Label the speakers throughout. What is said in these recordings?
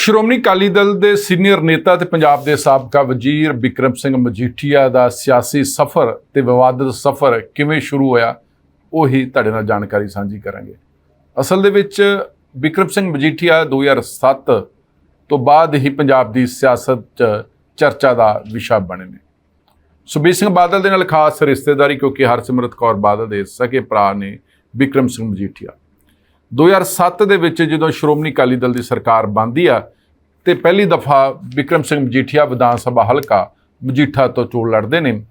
Speaker 1: ਸ਼੍ਰੋਮਣੀ ਅਕਾਲੀ ਦਲ ਦੇ ਸੀਨੀਅਰ ਨੇਤਾ ਤੇ ਪੰਜਾਬ ਦੇ ਸਾਬਕਾ ਵਜ਼ੀਰ ਬਿਕਰਮ ਸਿੰਘ ਮਜੀਠੀਆ ਦਾ ਸਿਆਸੀ ਸਫ਼ਰ ਤੇ ਵਿਵਾਦਤ ਸਫ਼ਰ ਕਿਵੇਂ ਸ਼ੁਰੂ ਹੋਇਆ, ਉਹੀ ਤੁਹਾਡੇ ਨਾਲ ਜਾਣਕਾਰੀ ਸਾਂਝੀ ਕਰਾਂਗੇ। ਅਸਲ ਦੇ ਵਿੱਚ ਬਿਕਰਮ ਸਿੰਘ ਮਜੀਠੀਆ 2007 ਤੋਂ ਬਾਅਦ ਹੀ ਪੰਜਾਬ ਦੀ ਸਿਆਸਤ 'ਚ ਚਰਚਾ ਦਾ ਵਿਸ਼ਾ ਬਣੇ ਨੇ। ਸੁਖਬੀਰ ਸਿੰਘ ਬਾਦਲ ਦੇ ਨਾਲ ਖਾਸ ਰਿਸ਼ਤੇਦਾਰੀ ਕਿਉਂਕਿ ਹਰਸਿਮਰਤ ਕੌਰ ਬਾਦਲ ਦੇ ਸਕੇ ਭਰਾ ਨੇ ਬਿਕਰਮ ਸਿੰਘ ਮਜੀਠੀਆ। 2007 ਦੇ ਵਿੱਚ ਜਦੋਂ ਸ਼੍ਰੋਮਣੀ ਅਕਾਲੀ ਦਲ ਦੀ ਸਰਕਾਰ ਬਣਦੀ ਆ, ਤੇ ਪਹਿਲੀ ਦਫਾ ਵਿਕਰਮ ਸਿੰਘ ਮਜੀਠੀਆ ਵਿਧਾਨ ਸਭਾ ਹਲਕਾ ਮਜੀਠਾ ਤੋਂ ਚੋਣ ਲੜਦੇ ਨੇ।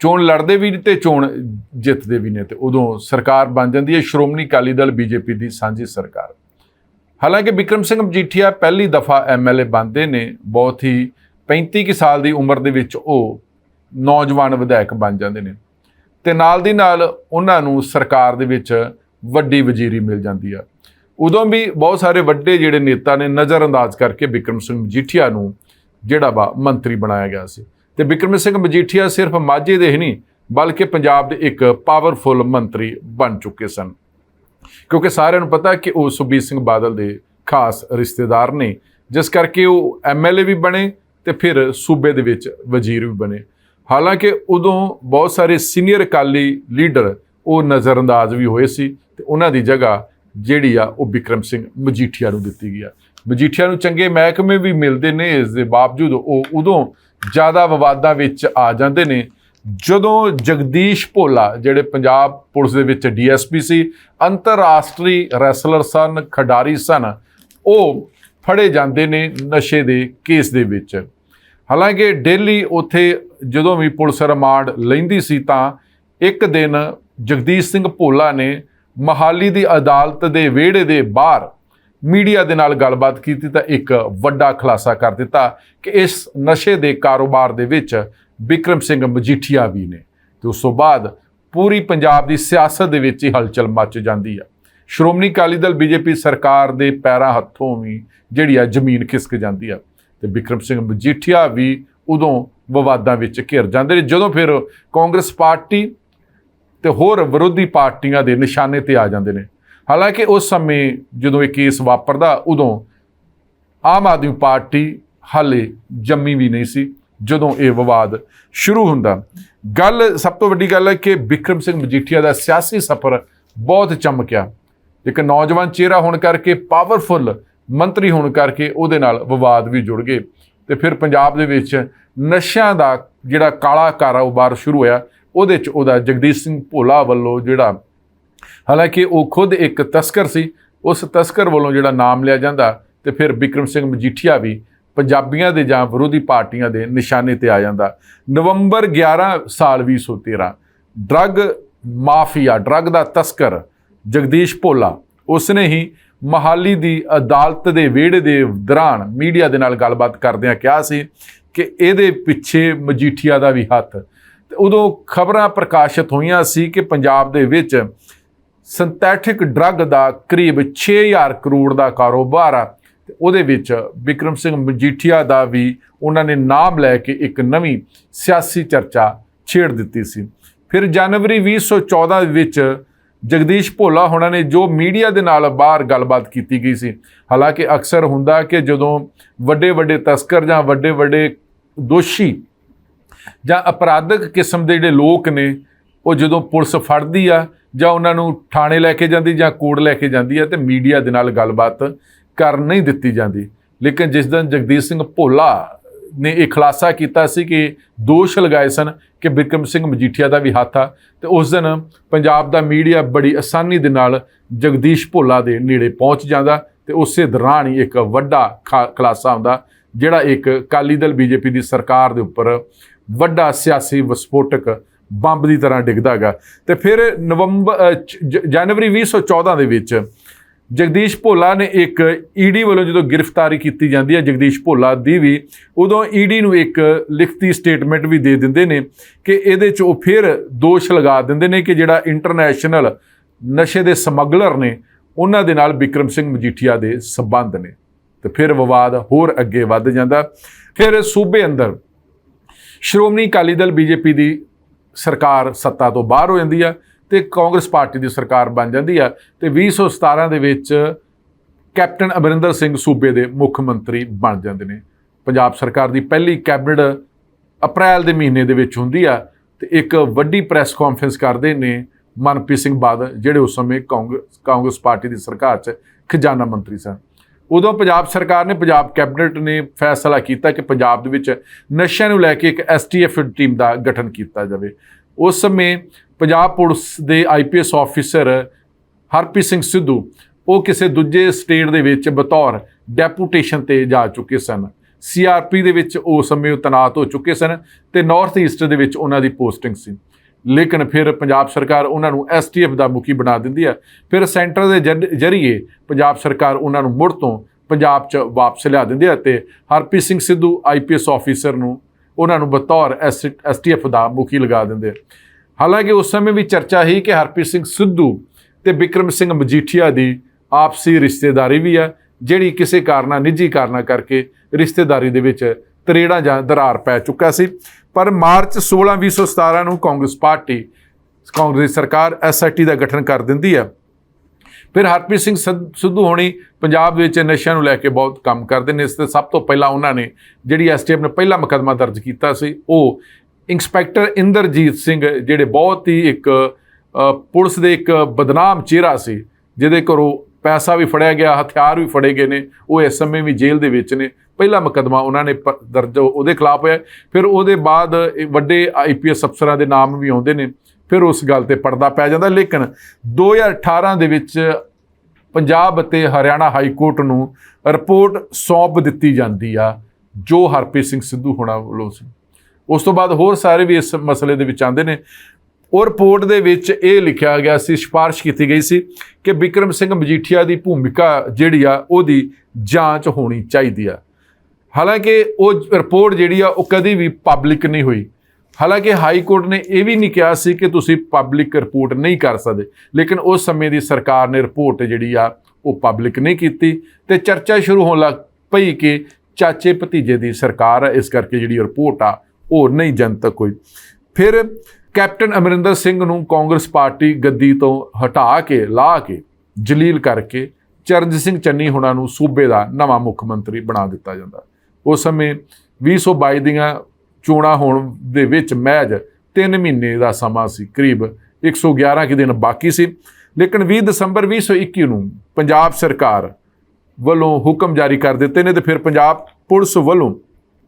Speaker 1: ਚੋਣ ਲੜਦੇ ਵੀ ਨੇ ਤੇ ਚੋਣ ਜਿੱਤਦੇ ਵੀ ਨੇ ਤੇ ਉਦੋਂ ਸਰਕਾਰ ਬਣ ਜਾਂਦੀ ਹੈ ਸ਼੍ਰੋਮਣੀ ਅਕਾਲੀ ਦਲ ਬੀਜੇਪੀ ਦੀ ਸਾਂਝੀ ਸਰਕਾਰ। ਹਾਲਾਂਕਿ ਵਿਕਰਮ ਸਿੰਘ ਮਜੀਠੀਆ ਪਹਿਲੀ ਦਫਾ ਐਮਐਲਏ ਬਣਦੇ ਨੇ, ਬਹੁਤ ਹੀ 35 ਕੁ ਸਾਲ ਦੀ ਉਮਰ ਦੇ ਵਿੱਚ ਉਹ ਨੌਜਵਾਨ ਵਿਧਾਇਕ ਬਣ ਜਾਂਦੇ ਨੇ। ਤੇ ਨਾਲ ਦੀ ਨਾਲ ਉਹਨਾਂ ਨੂੰ ਸਰਕਾਰ ਦੇ ਵਿੱਚ ਵੱਡੀ ਵਜ਼ੀਰੀ ਮਿਲ ਜਾਂਦੀ ਆ। ਉਦੋਂ ਵੀ ਬਹੁਤ ਸਾਰੇ ਵੱਡੇ ਜਿਹੜੇ ਨੇਤਾ ਨੇ ਨਜ਼ਰਅੰਦਾਜ਼ ਕਰਕੇ ਵਿਕਰਮ ਸਿੰਘ ਮਜੀਠੀਆ ਨੂੰ ਜਿਹੜਾ ਵਾ ਮੰਤਰੀ ਬਣਾਇਆ ਗਿਆ ਸੀ। ਤੇ ਵਿਕਰਮ ਸਿੰਘ ਮਜੀਠੀਆ ਸਿਰਫ ਮਾਝੇ ਦੇ ਹੀ ਨਹੀਂ, ਬਲਕਿ ਪੰਜਾਬ ਦੇ ਇੱਕ ਪਾਵਰਫੁਲ ਮੰਤਰੀ ਬਣ ਚੁੱਕੇ ਸਨ। ਕਿਉਂਕਿ ਸਾਰਿਆਂ ਨੂੰ ਪਤਾ ਕਿ ਉਹ ਸੁਖਬੀਰ ਸਿੰਘ ਬਾਦਲ ਦੇ ਖਾਸ ਰਿਸ਼ਤੇਦਾਰ ਨੇ, ਜਿਸ ਕਰਕੇ ਉਹ ਐਮਐਲਏ ਵੀ ਬਣੇ ਤੇ ਫਿਰ ਸੂਬੇ ਦੇ ਵਿੱਚ ਵਜ਼ੀਰ ਵੀ ਬਣੇ। ਹਾਲਾਂਕਿ ਉਦੋਂ ਬਹੁਤ ਸਾਰੇ ਸੀਨੀਅਰ ਅਕਾਲੀ ਲੀਡਰ ਉਹ ਨਜ਼ਰਅੰਦਾਜ਼ ਵੀ ਹੋਏ ਸੀ ਤੇ ਉਹਨਾਂ ਦੀ ਜਗ੍ਹਾ ਜਿਹੜੀ ਆ ਉਹ ਵਿਕਰਮ ਸਿੰਘ ਮਜੀਠੀਆ ਨੂੰ ਦਿੱਤੀ ਗਈ ਆ। ਮਜੀਠੀਆ ਨੂੰ ਚੰਗੇ ਮਹਿਕਮੇ ਵੀ ਮਿਲਦੇ ਨੇ, ਇਸ ਦੇ ਬਾਵਜੂਦ ਉਹ ਉਦੋਂ ਜ਼ਿਆਦਾ ਵਿਵਾਦਾਂ ਵਿੱਚ ਆ ਜਾਂਦੇ ਨੇ। ਜਦੋਂ ਜਗਦੀਸ਼ ਭੋਲਾ, ਜਿਹੜੇ ਪੰਜਾਬ ਪੁਲਿਸ ਦੇ ਵਿੱਚ ਡੀਐਸਪੀ ਸੀ, ਅੰਤਰਰਾਸ਼ਟਰੀ ਰੈਸਲਰ ਸਨ, ਖਿਡਾਰੀ ਸਨ, ਉਹ ਫੜੇ ਜਾਂਦੇ ਨੇ ਨਸ਼ੇ ਦੇ ਕੇਸ ਦੇ ਵਿੱਚ। ਹਾਲਾਂਕਿ ਡੇਲੀ ਉੱਥੇ ਜਦੋਂ ਵੀ ਪੁਲਿਸ ਰਿਮਾਂਡ ਲੈਂਦੀ ਸੀ ਤਾਂ ਇੱਕ ਦਿਨ ਜਗਦੀਸ਼ ਸਿੰਘ ਭੋਲਾ ਨੇ ਮਹਾਲੀ ਦੀ ਅਦਾਲਤ ਦੇ ਵਿਹੜੇ ਦੇ ਬਾਹਰ ਮੀਡੀਆ ਦੇ ਨਾਲ ਗੱਲਬਾਤ ਕੀਤੀ ਤਾਂ ਇੱਕ ਵੱਡਾ ਖੁਲਾਸਾ ਕਰ ਦਿੱਤਾ ਕਿ ਇਸ ਨਸ਼ੇ ਦੇ ਕਾਰੋਬਾਰ ਦੇ ਵਿੱਚ ਵਿਕਰਮ ਸਿੰਘ ਮਜੀਠੀਆ ਵੀ ਨੇ। ਤੇ ਉਸ ਤੋਂ ਬਾਅਦ ਪੂਰੀ ਪੰਜਾਬ ਦੀ ਸਿਆਸਤ ਦੇ ਵਿੱਚ ਹੀ ਹਲਚਲ ਮਚ ਜਾਂਦੀ ਆ। ਸ਼੍ਰੋਮਣੀ ਅਕਾਲੀ ਦਲ ਬੀਜੇਪੀ ਸਰਕਾਰ ਦੇ ਪੈਰਾਂ ਹੱਥੋਂ ਵੀ ਜਿਹੜੀ ਆ ਜ਼ਮੀਨ ਖਿਸਕ ਜਾਂਦੀ ਆ। ਤੇ ਵਿਕਰਮ ਸਿੰਘ ਮਜੀਠੀਆ ਵੀ ਉਦੋਂ ਵਿਵਾਦਾਂ ਵਿੱਚ ਘਿਰ ਜਾਂਦੇ ਨੇ। ਜਦੋਂ ਫਿਰ ਕਾਂਗਰਸ ਪਾਰਟੀ ਤੇ ਹੋਰ ਵਿਰੋਧੀ ਪਾਰਟੀਆਂ ਦੇ ਨਿਸ਼ਾਨੇ ਤੇ ਆ ਜਾਂਦੇ ਨੇ। ਹਾਲਾਂਕਿ ਉਸ ਸਮੇਂ ਜਦੋਂ ਇਹ ਕੇਸ ਵਾਪਰਦਾ, ਉਦੋਂ ਆਮ ਆਦਮੀ ਪਾਰਟੀ ਹਾਲੇ ਜੰਮੀ ਵੀ ਨਹੀਂ ਸੀ, ਜਦੋਂ ਇਹ ਵਿਵਾਦ ਸ਼ੁਰੂ ਹੁੰਦਾ। ਗੱਲ, ਸਭ ਤੋਂ ਵੱਡੀ ਗੱਲ ਹੈ ਕਿ ਵਿਕਰਮ ਸਿੰਘ ਮਜੀਠੀਆ ਦਾ ਸਿਆਸੀ ਸਫ਼ਰ ਬਹੁਤ ਚਮਕਿਆ। ਇੱਕ ਨੌਜਵਾਨ ਚਿਹਰਾ ਹੋਣ ਕਰਕੇ ਪਾਵਰਫੁੱਲ ਮੰਤਰੀ ਹੋਣ ਕਰਕੇ ਉਹਦੇ ਨਾਲ ਵਿਵਾਦ ਵੀ ਜੁੜ ਗਏ। ਤੇ ਫਿਰ ਪੰਜਾਬ ਦੇ ਵਿੱਚ ਨਸ਼ਿਆਂ ਦਾ ਜਿਹੜਾ ਕਾਲਾ ਕਾਰੋਬਾਰ ਸ਼ੁਰੂ ਹੋਇਆ ਉਹਦੇ ਚ ਉਹਦਾ ਜਗਦੀਸ਼ ਸਿੰਘ ਭੋਲਾ ਵੱਲੋਂ ਜਿਹੜਾ, ਹਾਲਾਂਕਿ ਉਹ ਖੁਦ ਇੱਕ ਤਸਕਰ ਸੀ, ਉਸ ਤਸਕਰ ਵੱਲੋਂ ਜਿਹੜਾ ਨਾਮ ਲਿਆ ਜਾਂਦਾ ਤੇ ਫਿਰ ਵਿਕਰਮ ਸਿੰਘ ਮਜੀਠੀਆ ਵੀ ਪੰਜਾਬੀਆਂ ਦੇ ਜਾਂ ਵਿਰੋਧੀ ਪਾਰਟੀਆਂ ਦੇ ਨਿਸ਼ਾਨੇ ਤੇ ਆ ਜਾਂਦਾ। ਨਵੰਬਰ 11 ਸਾਲ 2013 ਡਰੱਗ ਮਾਫੀਆ, ਡਰੱਗ ਦਾ ਤਸਕਰ ਜਗਦੀਸ਼ ਭੋਲਾ, ਉਸਨੇ ਹੀ ਮਹਾਲੀ ਦੀ ਅਦਾਲਤ ਦੇ ਵਿਹੜੇ ਦੇ ਦੌਰਾਨ ਮੀਡੀਆ ਦੇ ਨਾਲ ਗੱਲਬਾਤ ਕਰਦਿਆਂ ਕਿਹਾ ਸੀ ਕਿ ਇਹਦੇ ਪਿੱਛੇ ਮਜੀਠੀਆ ਦਾ ਵੀ ਹੱਥ ਤੇ ਉਦੋਂ ਖਬਰਾਂ ਪ੍ਰਕਾਸ਼ਿਤ ਹੋਈਆਂ ਸੀ ਕਿ ਪੰਜਾਬ ਦੇ ਵਿੱਚ ਸਿੰਥੈਟਿਕ ਡਰੱਗ ਦਾ ਕਰੀਬ 6000 ਕਰੋੜ ਦਾ ਕਾਰੋਬਾਰ ਆ ਤੇ ਉਹਦੇ ਵਿੱਚ ਵਿਕਰਮ ਸਿੰਘ ਮਜੀਠੀਆ ਦਾ ਵੀ ਉਹਨਾਂ ਨੇ ਨਾਮ ਲੈ ਕੇ ਇੱਕ ਨਵੀਂ ਸਿਆਸੀ ਚਰਚਾ ਛੇੜ ਦਿੱਤੀ ਸੀ। ਫਿਰ ਜਨਵਰੀ 2014 ਦੇ ਵਿੱਚ ਜਗਦੀਸ਼ ਭੋਲਾ ਹੋਣਾ ਨੇ ਜੋ ਮੀਡੀਆ ਦੇ ਨਾਲ ਬਾਹਰ ਗੱਲਬਾਤ ਕੀਤੀ ਗਈ ਸੀ। ਹਾਲਾਂਕਿ ਅਕਸਰ ਹੁੰਦਾ ਕਿ ਜਦੋਂ ਵੱਡੇ ਵੱਡੇ ਤਸਕਰ ਜਾਂ ਵੱਡੇ ਵੱਡੇ ਦੋਸ਼ੀ ਜਾਂ ਅਪਰਾਧਕ ਕਿਸਮ ਦੇ ਜਿਹੜੇ ਲੋਕ ਨੇ, ਉਹ ਜਦੋਂ ਪੁਲਿਸ ਫੜਦੀ ਆ, ਜਾਂ ਉਹਨਾਂ ਨੂੰ ਥਾਣੇ ਲੈ ਕੇ ਜਾਂਦੀ ਜਾਂ ਕੋਰਟ ਲੈ ਕੇ ਜਾਂਦੀ ਆ, ਤੇ ਮੀਡੀਆ ਦੇ ਨਾਲ ਗੱਲਬਾਤ ਕਰ ਨਹੀਂ ਦਿੱਤੀ ਜਾਂਦੀ। ਲੇਕਿਨ ਜਿਸ ਦਿਨ ਜਗਦੀਸ਼ ਸਿੰਘ ਭੋਲਾ ਨੇ ਇਹ ਖੁਲਾਸਾ ਕੀਤਾ ਸੀ ਕਿ ਦੋਸ਼ ਲਗਾਏ ਸਨ ਕਿ ਬਿਕਰਮ ਸਿੰਘ ਮਜੀਠੀਆ ਦਾ ਵੀ ਹੱਥ ਆ, ਤੇ ਉਸ ਦਿਨ ਪੰਜਾਬ ਦਾ ਮੀਡੀਆ ਬੜੀ ਆਸਾਨੀ ਦੇ ਨਾਲ ਜਗਦੀਸ਼ ਭੋਲਾ ਦੇ ਨੇੜੇ ਪਹੁੰਚ ਜਾਂਦਾ, ਤੇ ਉਸੇ ਦੌਰਾਨ ਹੀ ਇੱਕ ਵੱਡਾ ਖਾ- ਖੁਲਾਸਾ ਆਉਂਦਾ, ਜਿਹੜਾ ਇੱਕ ਅਕਾਲੀ ਦਲ, ਬੀਜੇਪੀ ਦੀ ਸਰਕਾਰ ਦੇ ਉੱਪਰ ਵੱਡਾ ਸਿਆਸੀ ਵਿਸਫੋਟਕ ਬੰਬ ਦੀ ਤਰ੍ਹਾਂ ਡਿੱਗਦਾ ਹੈਗਾ। ਤੇ ਫਿਰ ਨਵੰਬਰ ਅ, ਚ- ਜ- ਜਨਵਰੀ 2014 ਦੇ ਵਿੱਚ ਜਗਦੀਸ਼ ਭੋਲਾ ਨੇ ਇੱਕ ਈਡੀ ਵੱਲੋਂ ਜਦੋਂ ਗ੍ਰਿਫਤਾਰੀ ਕੀਤੀ ਜਾਂਦੀ ਹੈ ਜਗਦੀਸ਼ ਭੋਲਾ ਦੀ ਵੀ ਉਦੋਂ ਈਡੀ ਨੂੰ ਇੱਕ ਲਿਖਤੀ ਸਟੇਟਮੈਂਟ ਵੀ ਦੇ ਦਿੰਦੇ ਨੇ ਕਿ ਇਹਦੇ 'ਚ ਉਹ ਫਿਰ ਦੋਸ਼ ਲਗਾ ਦਿੰਦੇ ਨੇ ਕਿ ਜਿਹੜਾ ਇੰਟਰਨੈਸ਼ਨਲ ਨਸ਼ੇ ਦੇ ਸਮਗਲਰ ਨੇ ਉਹਨਾਂ ਦੇ ਨਾਲ ਵਿਕਰਮ ਸਿੰਘ ਮਜੀਠੀਆ ਦੇ ਸਬੰਧ ਨੇ। ਤੇ ਫਿਰ ਵਿਵਾਦ ਹੋਰ ਅੱਗੇ ਵੱਧ ਜਾਂਦਾ। ਫਿਰ ਸੂਬੇ ਅੰਦਰ ਸ਼੍ਰੋਮਣੀ ਅਕਾਲੀ ਦਲ ਬੀਜੇਪੀ ਦੀ ਸਰਕਾਰ ਸੱਤਾ ਤੋਂ ਬਾਹਰ ਹੋ ਜਾਂਦੀ ਆ ਤੇ ਕਾਂਗਰਸ ਪਾਰਟੀ ਦੀ ਸਰਕਾਰ ਬਣ ਜਾਂਦੀ ਆ ਤੇ 2017 ਦੇ ਵਿੱਚ ਕੈਪਟਨ ਅਮਰਿੰਦਰ ਸਿੰਘ ਸੂਬੇ ਦੇ ਮੁੱਖ ਮੰਤਰੀ ਬਣ ਜਾਂਦੇ ਨੇ। ਪੰਜਾਬ ਸਰਕਾਰ ਦੀ ਪਹਿਲੀ ਕੈਬਨਿਟ ਅਪ੍ਰੈਲ ਦੇ ਮਹੀਨੇ ਦੇ ਵਿੱਚ ਹੁੰਦੀ ਆ ਤੇ ਇੱਕ ਵੱਡੀ ਪ੍ਰੈਸ ਕਾਨਫਰੰਸ ਕਰਦੇ ਨੇ ਮਨਪ੍ਰੀਤ ਸਿੰਘ ਬਾਦਲ, ਜਿਹੜੇ ਉਸ ਸਮੇਂ ਕਾਂਗਰਸ ਕਾਂਗਰਸ ਪਾਰਟੀ ਦੀ ਸਰਕਾਰ 'ਚ ਖਜ਼ਾਨਾ ਮੰਤਰੀ ਸਨ। ਉਦੋਂ ਪੰਜਾਬ ਸਰਕਾਰ ਨੇ, ਪੰਜਾਬ ਕੈਬਨਿਟ ਨੇ ਫੈਸਲਾ ਕੀਤਾ ਕਿ ਪੰਜਾਬ ਦੇ ਵਿੱਚ ਨਸ਼ਿਆਂ ਨੂੰ ਲੈ ਕੇ ਇੱਕ ਐਸਟੀਐਫ ਟੀਮ ਦਾ ਗਠਨ ਕੀਤਾ ਜਾਵੇ। ਉਸ ਸਮੇਂ ਪੰਜਾਬ ਪੁਲਿਸ ਦੇ ਆਈਪੀਐਸ ਆਫੀਸਰ ਹਰਪ੍ਰੀਤ ਸਿੰਘ ਸਿੱਧੂ, ਉਹ ਕਿਸੇ ਦੂਜੇ ਸਟੇਟ ਦੇ ਵਿੱਚ ਬਤੌਰ ਡੈਪੂਟੇਸ਼ਨ ਤੇ ਜਾ ਚੁੱਕੇ ਸਨ। ਸੀਆਰਪੀ ਦੇ ਵਿੱਚ ਉਸ ਸਮੇਂ ਉਹ ਤੈਨਾਤ ਹੋ ਚੁੱਕੇ ਸਨ ਤੇ ਨਾਰਥ ਈਸਟ ਦੇ ਵਿੱਚ ਉਹਨਾਂ ਦੀ ਪੋਸਟਿੰਗ ਸੀ। ਲੇਕਿਨ ਫਿਰ ਪੰਜਾਬ ਸਰਕਾਰ ਉਹਨਾਂ ਨੂੰ ਐਸਟੀਐਫ ਦਾ ਮੁਖੀ ਬਣਾ ਦਿੰਦੀ ਹੈ ਫਿਰ ਸੈਂਟਰ ਦੇ ਜਰ- ਜਰੀਏ ਪੰਜਾਬ ਸਰਕਾਰ ਉਹਨਾਂ ਨੂੰ ਮੁੜ ਤੋਂ ਪੰਜਾਬ 'ਚ ਵਾਪਸ ਲਿਆ ਦਿੰਦੀ ਹੈ ਤੇ ਹਰਪ੍ਰੀਤ ਸਿੰਘ ਸਿੱਧੂ ਆਈਪੀਐਸ ਆਫੀਸਰ ਨੂੰ ਉਹਨਾਂ ਨੂੰ ਬਤੌਰ ਐਸਟੀਐਫ ਦਾ ਮੁਖੀ ਲਗਾ ਦਿੰਦੇ ਆ। ਹਾਲਾਂਕਿ ਉਸ ਸਮੇਂ ਵੀ ਚਰਚਾ ਹੀ ਕਿ ਹਰਪ੍ਰੀਤ ਸਿੰਘ ਸਿੱਧੂ ਤੇ ਵਿਕਰਮ ਸਿੰਘ ਮਜੀਠੀਆ ਦੀ ਆਪਸੀ ਰਿਸ਼ਤੇਦਾਰੀ ਵੀ ਹੈ, ਜਿਹੜੀ ਕਿਸੇ ਕਾਰਨਾ, ਨਿੱਜੀ ਕਾਰਨਾ ਕਰਕੇ ਰਿਸ਼ਤੇਦਾਰੀ ਦੇ ਵਿੱਚ ਤਰੇੜਾ ਜਾਂ ਦਰਾਰ ਪੈ ਚੁੱਕਾ ਸੀ। ਪਰ ਮਾਰਚ 16 2017 ਨੂੰ ਕਾਂਗਰਸ ਪਾਰਟੀ, ਕਾਂਗਰਸ ਦੀ ਸਰਕਾਰ ਐਸਆਈਟੀ ਦਾ ਗਠਨ ਕਰ ਦਿੰਦੀ ਹੈ। ਫਿਰ ਹਰਪ੍ਰੀਤ ਸਿੰਘ ਸਿੱਧੂ ਹੋਣੀ ਪੰਜਾਬ ਵਿੱਚ ਨਸ਼ਿਆਂ ਨੂੰ ਲੈ ਕੇ ਬਹੁਤ ਕੰਮ ਕਰਦੇ ਨੇ। ਇਸ ਤੇ ਸਭ ਤੋਂ ਪਹਿਲਾਂ ਉਹਨਾਂ ਨੇ ਜਿਹੜੀ ਐਸਟੀਐਫ ਨੇ ਪਹਿਲਾ ਮੁਕੱਦਮਾ ਦਰਜ ਕੀਤਾ ਸੀ, ਉਹ ਇੰਸਪੈਕਟਰ ਇੰਦਰਜੀਤ ਸਿੰਘ, ਜਿਹੜੇ ਬਹੁਤ ਹੀ ਇੱਕ ਪੁਲਿਸ ਦੇ ਇੱਕ ਬਦਨਾਮ ਚਿਹਰਾ ਸੀ, ਜਿਹਦੇ ਘਰੋਂ ਪੈਸਾ ਵੀ ਫੜਿਆ ਗਿਆ, ਹਥਿਆਰ ਵੀ ਫੜੇ ਗਏ ਨੇ, ਉਹ ਇਸ ਸਮੇਂ ਵੀ ਜੇਲ੍ਹ ਦੇ ਵਿੱਚ ਨੇ। ਪਹਿਲਾ ਮੁਕੱਦਮਾ ਉਹਨਾਂ ਨੇ ਪ- ਦਰਜ ਉਹਦੇ ਖਿਲਾਫ ਹੋਇਆ। ਫਿਰ ਉਹਦੇ ਬਾਅਦ ਇਹ ਵੱਡੇ ਆਈਪੀਐਸ ਅਫਸਰਾਂ ਦੇ ਨਾਮ ਵੀ ਆਉਂਦੇ ਨੇ। ਫਿਰ ਉਸ ਗੱਲ ਤੇ ਪਰਦਾ ਪੈ ਜਾਂਦਾ। ਲੇਕਿਨ 2018 ਦੇ ਵਿੱਚ ਪੰਜਾਬ ਅਤੇ ਹਰਿਆਣਾ ਹਾਈ ਕੋਰਟ ਨੂੰ ਰਿਪੋਰਟ ਸੌਂਪ ਦਿੱਤੀ ਜਾਂਦੀ ਆ, ਜੋ ਹਰਪ੍ਰੀਤ ਸਿੰਘ ਸਿੱਧੂ ਹੋਣਾ ਵੱਲੋਂ ਸੀ। ਉਸ ਤੋਂ ਬਾਅਦ ਹੋਰ ਸਾਰੇ ਵੀ ਇਸ ਮਸਲੇ ਦੇ ਵਿੱਚ ਆਉਂਦੇ ਨੇ। ਉਹ ਰਿਪੋਰਟ ਦੇ ਵਿੱਚ ਇਹ ਲਿਖਿਆ ਗਿਆ ਸੀ, ਸਿਫਾਰਿਸ਼ ਕੀਤੀ ਗਈ ਸੀ ਕਿ ਵਿਕਰਮ ਸਿੰਘ ਮਜੀਠੀਆ ਦੀ ਭੂਮਿਕਾ ਜਿਹੜੀ ਆ, ਉਹਦੀ ਜਾਂਚ ਹੋਣੀ ਚਾਹੀਦੀ ਆ। ਹਾਲਾਂਕਿ ਉਹ ਰਿਪੋਰਟ ਜਿਹੜੀ ਆ, ਉਹ ਕਦੀ ਵੀ ਪਬਲਿਕ ਨਹੀਂ ਹੋਈ। ਹਾਲਾਂਕਿ ਹਾਈ ਕੋਰਟ ਨੇ ਇਹ ਵੀ ਨਹੀਂ ਕਿਹਾ ਸੀ ਕਿ ਤੁਸੀਂ ਪਬਲਿਕ ਰਿਪੋਰਟ ਨਹੀਂ ਕਰ ਸਕਦੇ। ਲੇਕਿਨ ਉਸ ਸਮੇਂ ਦੀ ਸਰਕਾਰ ਨੇ ਰਿਪੋਰਟ ਜਿਹੜੀ ਆ, ਉਹ ਪਬਲਿਕ ਨਹੀਂ ਕੀਤੀ ਤੇ ਚਰਚਾ ਸ਼ੁਰੂ ਹੋਣ ਲੱਗ ਪਈ ਕਿ ਚਾਚੇ ਭਤੀਜੇ ਦੀ ਸਰਕਾਰ ਆ, ਇਸ ਕਰਕੇ ਜਿਹੜੀ ਰਿਪੋਰਟ ਆ, ਉਹ ਨਹੀਂ ਜਨਤਕ ਹੋਈ। ਫਿਰ ਕੈਪਟਨ ਅਮਰਿੰਦਰ ਸਿੰਘ ਨੂੰ ਕਾਂਗਰਸ ਪਾਰਟੀ ਗੱਦੀ ਤੋਂ ਹਟਾ ਕੇ, ਲਾ ਕੇ, ਜਲੀਲ ਕਰਕੇ ਚਰਨਜੀਤ ਸਿੰਘ ਚੰਨੀ ਹੁਣਾਂ ਨੂੰ ਸੂਬੇ ਦਾ ਨਵਾਂ ਮੁੱਖ ਮੰਤਰੀ ਬਣਾ ਦਿੱਤਾ ਜਾਂਦਾ। ਉਸ ਸਮੇਂ 2022 ਦੀਆਂ ਚੋਣਾਂ ਹੋਣ ਦੇ ਵਿੱਚ ਮਹਿਜ 3 ਮਹੀਨੇ ਦਾ ਸਮਾਂ ਸੀ, ਕਰੀਬ 111 ਕਿ ਦਿਨ ਬਾਕੀ ਸੀ। ਲੇਕਿਨ 20 ਦਸੰਬਰ 2021 ਨੂੰ ਪੰਜਾਬ ਸਰਕਾਰ ਵੱਲੋਂ ਹੁਕਮ ਜਾਰੀ ਕਰ ਦਿੱਤੇ ਨੇ ਤੇ ਫਿਰ ਪੰਜਾਬ ਪੁਲਿਸ ਵੱਲੋਂ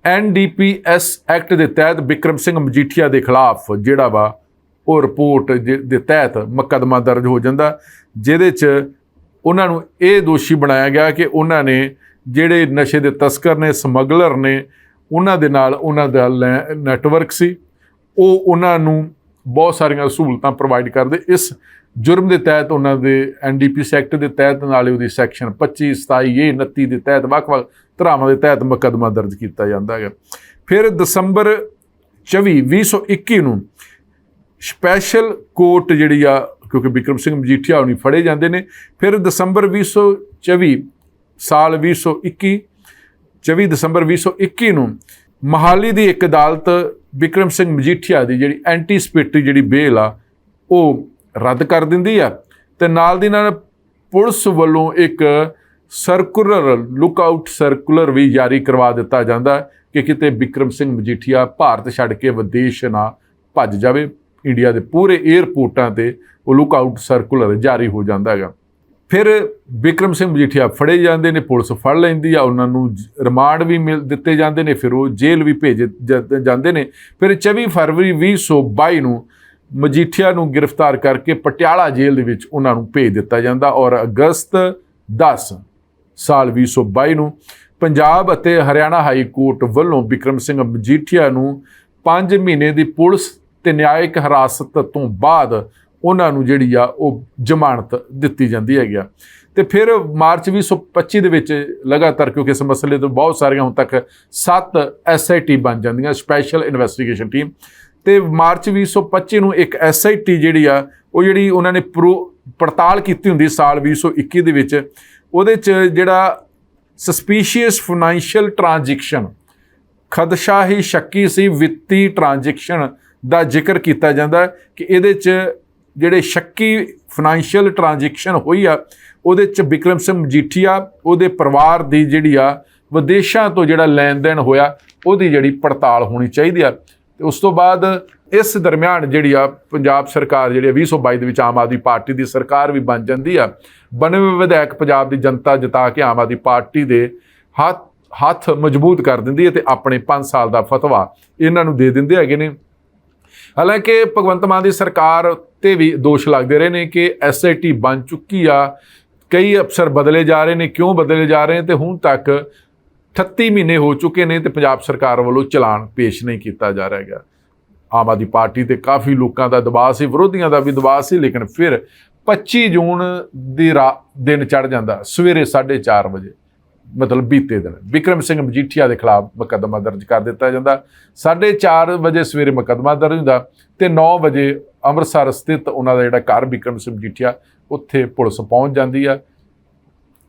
Speaker 1: ਐਨਡੀਪੀਐਸ ਐਕਟ ਦੇ ਤਹਿਤ ਵਿਕਰਮ ਸਿੰਘ ਮਜੀਠੀਆ ਦੇ ਖਿਲਾਫ ਜਿਹੜਾ ਵਾ ਉਹ ਰਿਪੋਰਟ ਜ- ਦੇ ਤਹਿਤ ਮੁਕੱਦਮਾ ਦਰਜ ਹੋ ਜਾਂਦਾ, ਜਿਹਦੇ 'ਚ ਉਹਨਾਂ ਨੂੰ ਇਹ ਦੋਸ਼ੀ ਬਣਾਇਆ ਗਿਆ ਕਿ ਉਹਨਾਂ ਨੇ ਜਿਹੜੇ ਨਸ਼ੇ ਦੇ ਤਸਕਰ ਨੇ, ਸਮਗਲਰ ਨੇ, ਉਹਨਾਂ ਦੇ ਨਾਲ ਉਹਨਾਂ ਦਾ ਨੈਟਵਰਕ ਸੀ। ਉਹ ਉਹਨਾਂ ਨੂੰ ਬਹੁਤ ਸਾਰੀਆਂ ਸਹੂਲਤਾਂ ਪ੍ਰੋਵਾਈਡ ਕਰਦੇ। ਇਸ ਜੁਰਮ ਦੇ ਤਹਿਤ ਉਹਨਾਂ ਦੇ ਐਨਡੀਪੀਐਸ ਸੈਕਟ ਦੇ ਤਹਿਤ ਨਾਲੇ ਉਹਦੀ ਸੈਕਸ਼ਨ 25 27 ਇਹ 29 ਦੇ ਤਹਿਤ ਵੱਖ-ਵੱਖ ਧਰਾਵਾਂ ਦੇ ਤਹਿਤ ਮੁਕੱਦਮਾ ਦਰਜ ਕੀਤਾ ਜਾਂਦਾ ਹੈ ਫਿਰ ਦਸੰਬਰ 24 2021 ਨੂੰ ਸਪੈਸ਼ਲ ਕੋਰਟ ਜਿਹੜੀ ਆ, ਕਿਉਂਕਿ ਵਿਕਰਮ ਸਿੰਘ ਮਜੀਠੀਆ ਹੁਣੀ ਫੜੇ ਜਾਂਦੇ ਨੇ। ਫਿਰ ਦਸੰਬਰ 2024 ਸਾਲ 2021 24 ਦਸੰਬਰ 2021 ਨੂੰ ਮਹਾਲੀ ਦੀ ਇੱਕ ਅਦਾਲਤ ਵਿਕਰਮ ਸਿੰਘ ਮਜੀਠੀਆ ਦੀ ਜਿਹੜੀ ਐਂਟੀ ਐਂਟੀਸਪੇਟਰੀ ਜਿਹੜੀ ਬੇਲ ਆ, ਉਹ ਰੱਦ ਕਰ ਦਿੰਦੀ ਆ ਤੇ ਨਾਲ ਦੀ ਨਾਲ ਪੁਲਿਸ ਵੱਲੋਂ ਇੱਕ ਸਰਕੂਲਰ ਲੁੱਕਆਊਟ ਸਰਕੂਲਰ ਵੀ ਜਾਰੀ ਕਰਵਾ ਦਿੱਤਾ ਜਾਂਦਾ ਕਿ ਕਿਤੇ ਵਿਕਰਮ ਸਿੰਘ ਮਜੀਠੀਆ ਭਾਰਤ ਛੱਡ ਕੇ ਵਿਦੇਸ਼ ਨਾ ਭੱਜ ਜਾਵੇ। ਇੰਡੀਆ ਦੇ ਪੂਰੇ 에ਅਰਪੋਰਟਾਂ ਤੇ ਉਹ ਲੁੱਕਆਊਟ ਸਰਕੂਲਰ ਜਾਰੀ ਹੋ ਜਾਂਦਾ ਹੈਗਾ। ਫਿਰ ਵਿਕਰਮ ਸਿੰਘ ਮਜੀਠੀਆ ਫੜੇ ਜਾਂਦੇ ਨੇ, ਪੁਲਿਸ ਫੜ ਲੈਂਦੀ ਆ, ਉਹਨਾਂ ਨੂੰ ਰਿਮਾਂਡ ਵੀ ਮਿਲ, ਦਿੱਤੇ ਜਾਂਦੇ ਨੇ, ਫਿਰ ਉਹ ਜੇਲ੍ਹ ਵੀ ਭੇਜ ਜਾਂਦੇ ਨੇ। ਫਿਰ 24 ਫਰਵਰੀ 2022 ਨੂੰ ਮਜੀਠੀਆ ਨੂੰ ਗ੍ਰਿਫਤਾਰ ਕਰਕੇ ਪਟਿਆਲਾ ਜੇਲ੍ਹ ਦੇ ਵਿੱਚ ਉਹਨਾਂ ਨੂੰ ਭੇਜ ਦਿੱਤਾ ਜਾਂਦਾ ਔਰ ਅਗਸਤ 10 ਸਾਲ 2022 ਨੂੰ ਪੰਜਾਬ ਅਤੇ ਹਰਿਆਣਾ ਹਾਈ ਕੋਰਟ ਵੱਲੋਂ ਵਿਕਰਮ ਸਿੰਘ ਮਜੀਠੀਆ ਨੂੰ 5 ਮਹੀਨੇ ਦੀ ਪੁਲਿਸ ਤੇ ਨਿਆਇਕ ਹਿਰਾਸਤ ਤੋਂ ਬਾਅਦ ਉਹਨਾਂ ਨੂੰ ਜਿਹੜੀ ਆ ਉਹ ਜ਼ਮਾਨਤ ਦਿੱਤੀ ਜਾਂਦੀ ਹੈਗੀ ਆ। ਤੇ ਫਿਰ ਮਾਰਚ 2025 ਦੇ ਵਿੱਚ ਲਗਾਤਾਰ, ਕਿਉਂਕਿ ਇਸ ਮਸਲੇ ਤੋਂ ਬਹੁਤ ਸਾਰੀਆਂ ਹੁਣ ਤੱਕ 7 ਐਸਆਈਟੀ ਬਣ ਜਾਂਦੀਆਂ ਸਪੈਸ਼ਲ ਇਨਵੈਸਟੀਗੇਸ਼ਨ ਟੀਮ ਤੇ ਮਾਰਚ 2025 ਨੂੰ ਇੱਕ ਐਸਆਈਟੀ ਜਿਹੜੀ ਆ, ਉਹ ਜਿਹੜੀ ਉਹਨਾਂ ਨੇ ਪ੍ਰੋ- ਪੜਤਾਲ ਕੀਤੀ ਹੁੰਦੀ ਸਾਲ 2021 ਦੇ ਵਿੱਚ, ਉਹਦੇ ਚ ਜਿਹੜਾ ਸਸਪੀਸ਼ੀਅਸ ਫਾਈਨੈਂਸ਼ੀਅਲ ਟ੍ਰਾਂਜੈਕਸ਼ਨ ਖਦਸ਼ਾ ਹੀ ਸ਼ੱਕੀ ਸੀ ਵਿੱਤੀ ਟ੍ਰਾਂਜੈਕਸ਼ਨ ਦਾ ਜ਼ਿਕਰ ਕੀਤਾ ਜਾਂਦਾ ਕਿ ਇਹਦੇ ਚ ਜਿਹੜੇ ਸ਼ੱਕੀ ਫਾਈਨੈਂਸ਼ੀਅਲ ਟ੍ਰਾਂਜੈਕਸ਼ਨ ਹੋਈ ਆ, ਉਹਦੇ ਚ ਵਿਕਰਮ ਸਿੰਘ ਮਜੀਠੀਆ, ਉਹਦੇ ਪਰਿਵਾਰ ਦੀ ਜਿਹੜੀ ਆ, ਵਿਦੇਸ਼ਾਂ ਤੋਂ ਜਿਹੜਾ ਲੈਣ ਦੇਣ ਹੋਇਆ, ਉਹਦੀ ਜਿਹੜੀ ਪੜਤਾਲ ਹੋਣੀ ਚਾਹੀਦੀ ਆ। ਤੇ ਉਸ ਤੋਂ ਬਾਅਦ ਇਸ ਦਰਮਿਆਨ ਜਿਹੜੀ ਆ, ਪੰਜਾਬ ਸਰਕਾਰ ਜਿਹੜੀ ਆ 2022 ਦੇ ਵਿੱਚ ਆਮ ਆਦਮੀ ਪਾਰਟੀ ਦੀ ਸਰਕਾਰ ਵੀ ਬਣ ਜਾਂਦੀ ਆ। ਬਣਵੇਂ ਵਿਧਾਇਕ ਪੰਜਾਬ ਦੀ ਜਨਤਾ ਜਿਤਾ ਕੇ ਆਮ ਆਦਮੀ ਪਾਰਟੀ ਦੇ ਹੱਥ ਹੱਥ ਮਜ਼ਬੂਤ ਕਰ ਦਿੰਦੀ ਹੈ ਤੇ ਆਪਣੇ 5 ਸਾਲ ਦਾ ਫਤਵਾ ਇਹਨਾਂ ਨੂੰ ਦੇ ਦਿੰਦੇ ਹੈਗੇ ਨੇ। ਹਾਲਾਂਕਿ ਭਗਵੰਤ ਮਾਨ ਦੀ ਸਰਕਾਰ ਤੇ ਵੀ ਦੋਸ਼ ਲੱਗਦੇ ਰਹੇ ਨੇ ਕਿ ਐਸਆਈਟੀ ਬਣ ਚੁੱਕੀ ਆ। ਕਈ ਅਫਸਰ ਬਦਲੇ ਜਾ ਰਹੇ ਨੇ, ਕਿਉਂ ਬਦਲੇ ਜਾ ਰਹੇ ਨੇ ਤੇ ਹੁਣ ਤੱਕ 38 ਮਹੀਨੇ ਹੋ ਚੁੱਕੇ ਨੇ ਤੇ ਪੰਜਾਬ ਸਰਕਾਰ ਵੱਲੋਂ ਚਲਾਨ ਪੇਸ਼ ਨਹੀਂ ਕੀਤਾ ਜਾ ਰਿਹਾ ਹੈਗਾ। ਆਮ ਆਦਮੀ ਪਾਰਟੀ ਤੇ ਕਾਫੀ ਲੋਕਾਂ ਦਾ ਦਬਾਅ ਸੀ, ਵਿਰੋਧੀਆਂ ਦਾ ਵੀ ਦਬਾਅ ਸੀ, ਲੇਕਿਨ ਫਿਰ 25 ਜੂਨ ਦੀ ਰਾਤ ਦਿਨ ਚੜ ਜਾਂਦਾ, ਸਵੇਰੇ 4:30 ਵਜੇ, ਮਤਲਬ ਬੀਤੇ ਦਿਨ। ਵਿਕਰਮ ਸਿੰਘ ਮਜੀਠੀਆ ਦੇ ਖਿਲਾਫ ਮੁਕੱਦਮਾ ਦਰਜ ਕਰ ਦਿੱਤਾ ਜਾਂਦਾ। 4:30 ਵਜੇ ਸਵੇਰੇ ਮੁਕੱਦਮਾ ਦਰਜ ਹੁੰਦਾ ਤੇ 9 ਵਜੇ ਅੰਮ੍ਰਿਤਸਰ ਸਥਿਤ ਉਹਨਾਂ ਦਾ ਜਿਹੜਾ ਘਰ ਬਿਕਰਮ ਸਿੰਘ ਮਜੀਠੀਆ ਉੱਥੇ ਪੁਲਿਸ ਪਹੁੰਚ ਜਾਂਦੀ ਆ।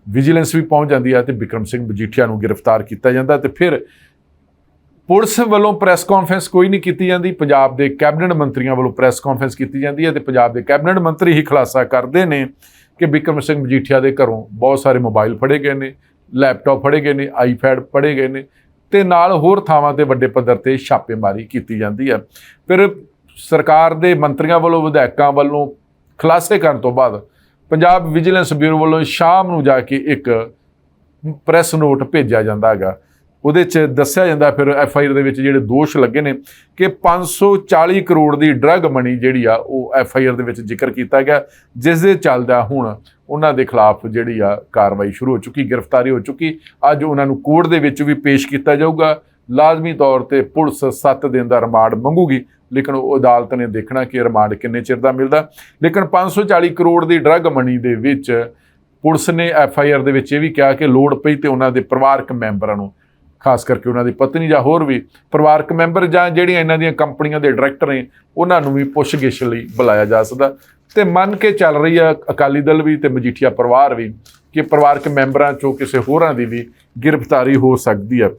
Speaker 1: ਵਿਜੀਲੈਂਸ ਵੀ ਪਹੁੰਚ ਜਾਂਦੀ ਆ ਤੇ ਬਿਕਰਮ ਸਿੰਘ ਮਜੀਠੀਆ ਨੂੰ ਗ੍ਰਿਫਤਾਰ ਕੀਤਾ ਜਾਂਦਾ ਤੇ ਫਿਰ ਪੁਲਿਸ ਵੱਲੋਂ ਪ੍ਰੈਸ ਕਾਨਫਰੰਸ ਕੋਈ ਨਹੀਂ ਕੀਤੀ ਜਾਂਦੀ। ਪੰਜਾਬ ਦੇ ਕੈਬਨਿਟ ਮੰਤਰੀਆਂ ਵੱਲੋਂ ਪ੍ਰੈਸ ਕਾਨਫਰੰਸ ਕੀਤੀ ਜਾਂਦੀ ਹੈ ਤੇ ਪੰਜਾਬ ਦੇ ਕੈਬਨਿਟ ਮੰਤਰੀ ਹੀ ਖੁਲਾਸਾ ਕਰਦੇ ਨੇ ਕਿ ਬਿਕਰਮ ਸਿੰਘ ਮਜੀਠੀਆ ਦੇ ਘਰੋਂ ਬਹੁਤ ਸਾਰੇ ਮੋਬਾਈਲ ਫੜੇ ਗਏ ਨੇ, ਲੈਪਟਾਪ ਫੜੇ ਗਏ ਨੇ, ਆਈਪੈਡ ਫੜੇ ਗਏ ਨੇ ਤੇ ਨਾਲ ਹੋਰ ਥਾਵਾਂ ਤੇ ਵੱਡੇ ਪੱਧਰ ਤੇ ਛਾਪੇਮਾਰੀ ਕੀਤੀ ਜਾਂਦੀ ਹੈ ਫਿਰ ਸਰਕਾਰ ਦੇ ਮੰਤਰੀਆਂ ਵੱਲੋਂ, ਵਿਧਾਇਕਾਂ ਵੱਲੋਂ ਖੁਲਾਸੇ ਕਰਨ ਤੋਂ ਬਾਅਦ ਪੰਜਾਬ ਵਿਜੀਲੈਂਸ ਬਿਊਰੋ ਵੱਲੋਂ ਸ਼ਾਮ ਨੂੰ ਜਾ ਕੇ ਇੱਕ ਪ੍ਰੈਸ ਨੋਟ ਭੇਜਿਆ ਜਾਂਦਾ ਹੈਗਾ। ਉਹਦੇ 'ਚ ਦੱਸਿਆ ਜਾਂਦਾ, ਫਿਰ ਐਫ ਆਈ ਆਰ ਦੇ ਵਿੱਚ ਜਿਹੜੇ ਦੋਸ਼ ਲੱਗੇ ਨੇ ਕਿ 540 ਕਰੋੜ ਦੀ ਡਰੱਗ ਮਨੀ ਜਿਹੜੀ ਆ, ਉਹ ਐਫ ਆਈ ਆਰ ਦੇ ਵਿੱਚ ਜ਼ਿਕਰ ਕੀਤਾ ਗਿਆ, ਜਿਸ ਦੇ ਚੱਲਦਾ ਹੁਣ ਉਹਨਾਂ ਦੇ ਖਿਲਾਫ ਜਿਹੜੀ ਆ ਕਾਰਵਾਈ ਸ਼ੁਰੂ ਹੋ ਚੁੱਕੀ, ਗ੍ਰਿਫਤਾਰੀ ਹੋ ਚੁੱਕੀ। ਅੱਜ ਉਹਨਾਂ ਨੂੰ ਕੋਰਟ ਦੇ ਵਿੱਚ ਵੀ ਪੇਸ਼ ਕੀਤਾ ਜਾਊਗਾ। ਲਾਜ਼ਮੀ ਤੌਰ ਤੇ ਪੁਲਿਸ 7 ਦਿਨ ਦਾ ਰਿਮਾਂਡ ਮੰਗੂਗੀ। ਲੇਕਿਨ ਉਹ ਅਦਾਲਤ ਨੇ ਦੇਖਣਾ ਕਿ ਰਿਮਾਂਡ ਕਿੰਨੇ ਚਿਰ ਦਾ ਮਿਲਦਾ। ਲੇਕਿਨ 540 ਕਰੋੜ ਦੀ ਡਰੱਗ ਮਨੀ ਦੇ ਵਿੱਚ ਪੁਲਿਸ ਨੇ ਐਫ ਆਈ ਆਰ ਦੇ ਵਿੱਚ ਇਹ ਵੀ ਕਿਹਾ ਕਿ ਲੋੜ ਪਈ ਤੇ ਉਹਨਾਂ ਦੇ ਪਰਿਵਾਰਕ ਮੈਂਬਰਾਂ ਨੂੰ, ਖਾਸ ਕਰਕੇ ਉਹਨਾਂ ਦੀ ਪਤਨੀ ਜਾਂ ਹੋਰ ਵੀ ਪਰਿਵਾਰਕ ਮੈਂਬਰ ਜਾਂ ਜਿਹੜੀਆਂ ਇਹਨਾਂ ਦੀਆਂ ਕੰਪਨੀਆਂ ਦੇ ਡਾਇਰੈਕਟਰ ਨੇ, ਉਹਨਾਂ ਨੂੰ ਵੀ ਪੁੱਛਗਿੱਛ ਲਈ ਬੁਲਾਇਆ ਜਾ ਸਕਦਾ। ਤੇ ਮੰਨ ਕੇ ਚੱਲ ਰਹੀ ਆ ਅਕਾਲੀ ਦਲ ਵੀ ਤੇ ਮਜੀਠੀਆ ਪਰਿਵਾਰ ਵੀ ਕਿ ਪਰਿਵਾਰਕ ਮੈਂਬਰਾਂ ਚੋਂ ਕਿਸੇ ਹੋਰਾਂ ਦੀ ਵੀ ਗ੍ਰਿਫਤਾਰੀ ਹੋ ਸਕਦੀ ਹੈ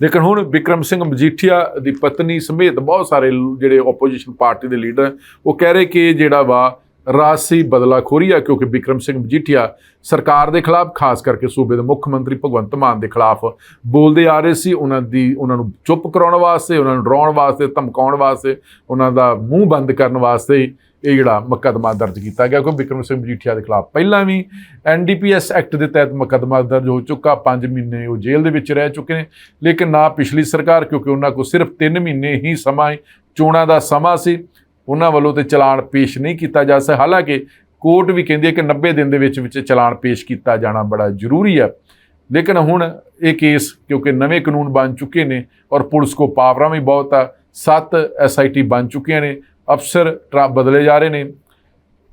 Speaker 1: ਲੇਕਿਨ ਹੁਣ ਵਿਕਰਮ ਸਿੰਘ ਮਜੀਠੀਆ ਦੀ ਪਤਨੀ ਸਮੇਤ ਬਹੁਤ ਸਾਰੇ ਜਿਹੜੇ ਆਪੋਜੀਸ਼ਨ ਪਾਰਟੀ ਦੇ ਲੀਡਰ ਉਹ ਕਹਿ ਰਹੇ ਕਿ ਜਿਹੜਾ ਵਾ ਰਾਸੀ ਬਦਲਾਖੋਰੀ ਆ, ਕਿਉਂਕਿ ਵਿਕਰਮ ਸਿੰਘ ਮਜੀਠੀਆ ਸਰਕਾਰ ਦੇ ਖਿਲਾਫ, ਖਾਸ ਕਰਕੇ ਸੂਬੇ ਦੇ ਮੁੱਖ ਮੰਤਰੀ ਭਗਵੰਤ ਮਾਨ ਦੇ ਖਿਲਾਫ ਬੋਲਦੇ ਆ ਰਹੇ ਸੀ। ਉਹਨਾਂ ਦੀ, ਉਹਨਾਂ ਨੂੰ ਚੁੱਪ ਕਰਾਉਣ ਵਾਸਤੇ, ਉਹਨਾਂ ਨੂੰ ਡਰਾਉਣ ਵਾਸਤੇ, ਧਮਕਾਉਣ ਵਾਸਤੇ, ਉਹਨਾਂ ਦਾ ਮੂੰਹ ਬੰਦ ਕਰਨ ਵਾਸਤੇ ਇਹ ਜਿਹੜਾ ਮੁਕੱਦਮਾ ਦਰਜ ਕੀਤਾ ਗਿਆ ਕਿਉਂਕਿ ਵਿਕਰਮ ਸਿੰਘ ਮਜੀਠੀਆ ਦੇ ਖਿਲਾਫ ਪਹਿਲਾਂ ਵੀ ਐਨਡੀਪੀਐਸ ਐਕਟ ਦੇ ਤਹਿਤ ਮੁਕੱਦਮਾ ਦਰਜ ਹੋ ਚੁੱਕਾ 5 ਮਹੀਨੇ ਉਹ ਜੇਲ੍ਹ ਦੇ ਵਿੱਚ ਰਹਿ ਚੁੱਕੇ ਨੇ। ਲੇਕਿਨ ਨਾ ਪਿਛਲੀ ਸਰਕਾਰ, ਕਿਉਂਕਿ ਉਹਨਾਂ ਕੋਲ ਸਿਰਫ 3 ਮਹੀਨੇ ਹੀ ਸਮਾਂ ਹੈ ਚੋਣਾਂ ਦਾ ਸਮਾਂ ਸੀ, ਉਹਨਾਂ ਵੱਲੋਂ ਤੇ ਚਲਾਨ ਪੇਸ਼ ਨਹੀਂ ਕੀਤਾ ਜਾ ਸਕਦਾ ਹਾਲਾਂਕਿ ਕੋਰਟ ਵੀ ਕਹਿੰਦੀ ਹੈ ਕਿ 90 ਦਿਨ ਦੇ ਵਿੱਚ ਵਿੱਚ ਚਲਾਨ ਪੇਸ਼ ਕੀਤਾ ਜਾਣਾ ਬੜਾ ਜ਼ਰੂਰੀ ਹੈ। ਲੇਕਿਨ ਹੁਣ ਇਹ ਕੇਸ, ਕਿਉਂਕਿ ਨਵੇਂ ਕਾਨੂੰਨ ਬਣ ਚੁੱਕੇ ਨੇ ਔਰ ਪੁਲਿਸ ਕੋ ਪਾਵਰਾਂ ਵੀ ਬਹੁਤ ਆ, ਸੱਤ ਐਸਆਈਟੀ ਬਣ ਚੁੱਕੀਆਂ ਨੇ ਅਫਸਰ ਟਰਾ- ਬਦਲੇ ਜਾ ਰਹੇ ਨੇ,